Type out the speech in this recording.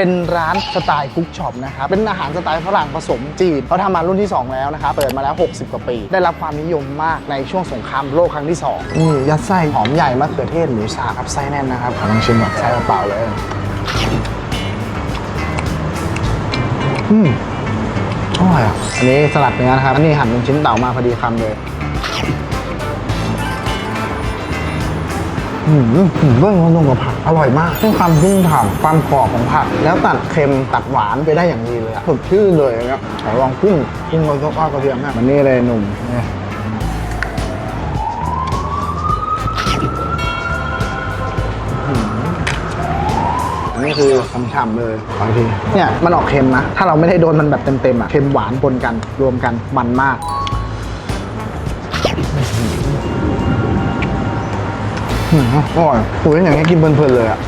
เป็นร้านสไตล์คุกช็อปนะครับ เป็นอาหารสไตล์ฝรั่งผสมจีนเขาทำมารุ่นที่ 2 แล้วนะครับ เปิดมาแล้ว 60 กว่าปี ได้รับความนิยมมากในช่วงสงครามโลกครั้งที่ 2 นี่ ยัดไส้ หอมใหญ่มะเขือเทศหมูสับครับไส้แน่นนะครับขอลองชิมแบบไส้เปล่าๆเลย อืมอร่อยอะ อันนี้สลัดเนื้อนะครับ อันนี้หั่นเป็นชิ้นเต่ามาพอดีคำเลย อืมอืมเบิ้งเขาลงกับผักอร่อยมากซึ่งความชุ่มฉ่ำความกรอบของผัก แล้วตัดเค็มตัดหวานไปได้อย่างดีเลยอะสดชื่นเลยนะครับขอลองกุ้งกุ้งโรยข้าวกระเทียมนะมันนี่เลยหนุ่มเนี่ยอืมอันนี่คือฉ่ำๆเลยบางทีเนี่ยมันออกเค็มนะ ถ้าเราไม่ได้โดนมันแบบเต็มๆอะเค็มหวานปนกันรวมกันมันมาก อร่อยโอ้ยอย่างนี้กินเพลินๆเลยอะ